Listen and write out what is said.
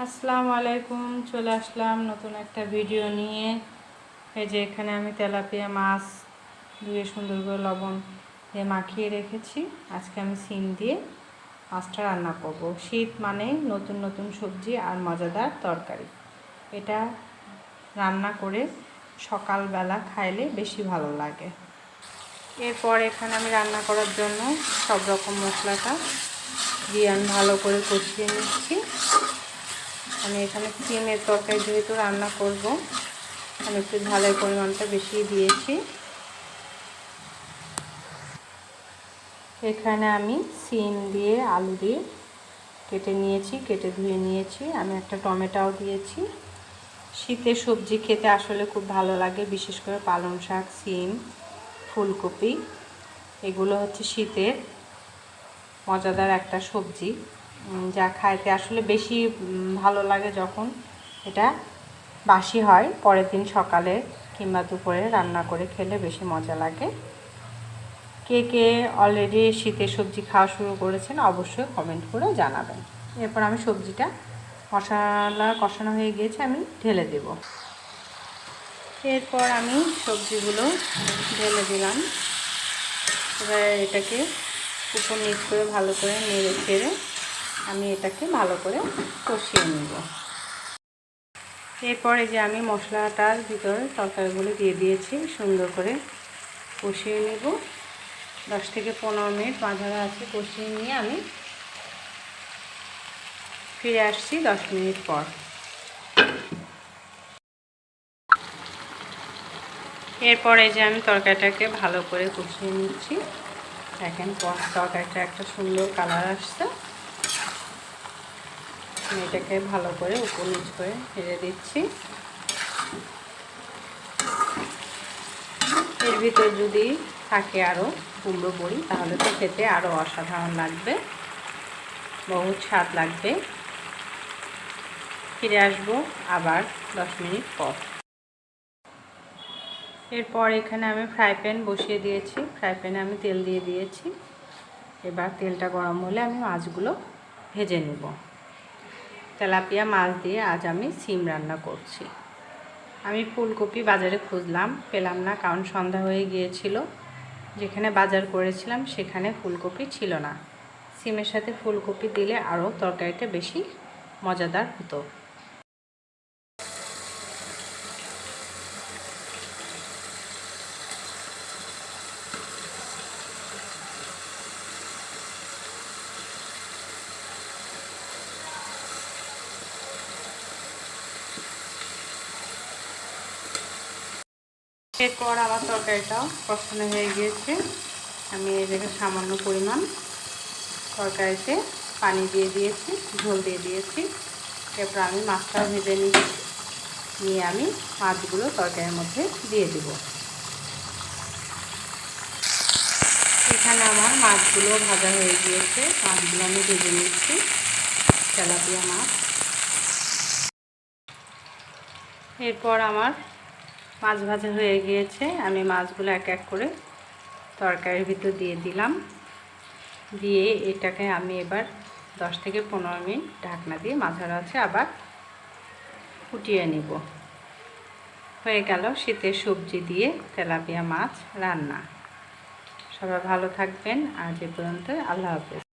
আসসালামু আলাইকুম চলে আসলাম নতুন একটা ভিডিও নিয়ে। এই যে এখানে আমি তেলাপিয়া মাছ ধুয়ে সুন্দর করে লবণ দিয়ে মাখিয়ে রেখেছি। আজকে আমি সিম দিয়ে মাছটা রান্না করব। শীত মানে নতুন নতুন সবজি আর মজাদার তরকারি। এটা রান্না করে সকালবেলা খাইলে বেশি ভালো লাগে। এরপর এখানে আমি রান্না করার জন্য সব রকম মশলাটা দিয়ে আমি ভালো করে কষিয়ে নিচ্ছি। আমি এখানে সিমের তরকারি যেহেতু রান্না করব, আমি একটু ঝালের পরিমাণটা বেশি দিয়েছি। এখানে আমি সিম দিয়ে আলু দিয়ে কেটে নিয়েছি, কেটে ধুয়ে নিয়েছি। আমি একটা টমেটোও দিয়েছি। শীতের সবজি খেতে আসলে খুব ভালো লাগে, বিশেষ করে পালং শাক, সিম, ফুলকপি। এগুলো হচ্ছে শীতের মজাদার একটা সবজি। যা খাইতে আসলে বেশি ভালো লাগে যখন এটা বাসি হয়, পরের দিন সকালে কিংবা দুপুরে রান্না করে খেলে বেশি মজা লাগে। কে কে অলরেডি শীতের সবজি খাওয়া শুরু করেছেন অবশ্যই কমেন্ট করে জানাবেন। এরপর আমি সবজিটা মশলা কষানো হয়ে গিয়েছে, আমি ঢেলে দেব। এরপর আমি সবজিগুলো ঢেলে দিলাম। এবার এটাকে উপর নিচ করে ভালো করে নেড়ে ছেড়ে আমি এটাকে ভালো করে কষিয়ে নেব। এরপরে যে আমি মশলাটার ভিতরে তরকারিগুলো দিয়ে দিয়েছি, সুন্দর করে কষিয়ে নেব। দশ থেকে পনেরো মিনিট মাঝারা আছে কষিয়ে নিয়ে আমি ফিরে আসছি দশ মিনিট পর। এরপরে যে আমি তরকারিটাকে ভালো করে কষিয়ে নিচ্ছি। দেখেন তরকারিটা একটা সুন্দর কালার আসছে। এটাকে ভালো করে উপর নিচ করে হেরে দিচ্ছি। এর ভিতর যদি থাকে আরও কুমড়ো বড়ি, তাহলে তো খেতে আরও অসাধারণ লাগবে, বহুত স্বাদ লাগবে। ফিরে আসব আবার দশ মিনিট পর। এরপর এখানে আমি ফ্রাই প্যান বসিয়ে দিয়েছি। ফ্রাই প্যানে আমি তেল দিয়ে দিয়েছি। এবার তেলটা গরম হলে আমি মাছগুলো ভেজে নেব। তেলাপিয়া মাছ দিয়ে আজ আমি সিম রান্না করছি। আমি ফুলকপি বাজারে খুঁজলাম, পেলাম না কারণ সন্ধ্যা হয়ে গিয়েছিল। যেখানে বাজার করেছিলাম সেখানে ফুলকপি ছিল না। সিমের সাথে ফুলকপি দিলে আরও তরকারিটা বেশি মজাদার হতো। এরপর আমার তরকারিটাও কষানো হয়ে গিয়েছে। আমি জায়গায় সামান্য পরিমাণ তরকারিতে পানি দিয়ে দিয়েছি, ঝোল দিয়ে দিয়েছি। এরপর আমি মাছটাও ভেজে নিয়েছি নিয়ে আমি মাছগুলো তরকারির মধ্যে দিয়ে দিব। এখানে আমার মাছগুলো ভাজা হয়ে গিয়েছে। মাছগুলো আমি ভেজে নিচ্ছি। তেলাপিয়া মাছ। এরপর আমার মাছ ভাজা হয়ে গিয়েছে। আমি মাছগুলো এক এক করে তরকারির ভিতর দিয়ে দিলাম। দিয়ে এটাকে আমি এবার দশ থেকে পনেরো মিনিট ঢাকনা দিয়ে মাঝারা আছে আবার ফুটিয়ে নিব। হয়ে গেল শীতের সবজি দিয়ে তেলাপিয়া মাছ রান্না। সবাই ভালো থাকবেন। আজ এ পর্যন্ত আল্লাহ হাফেজ।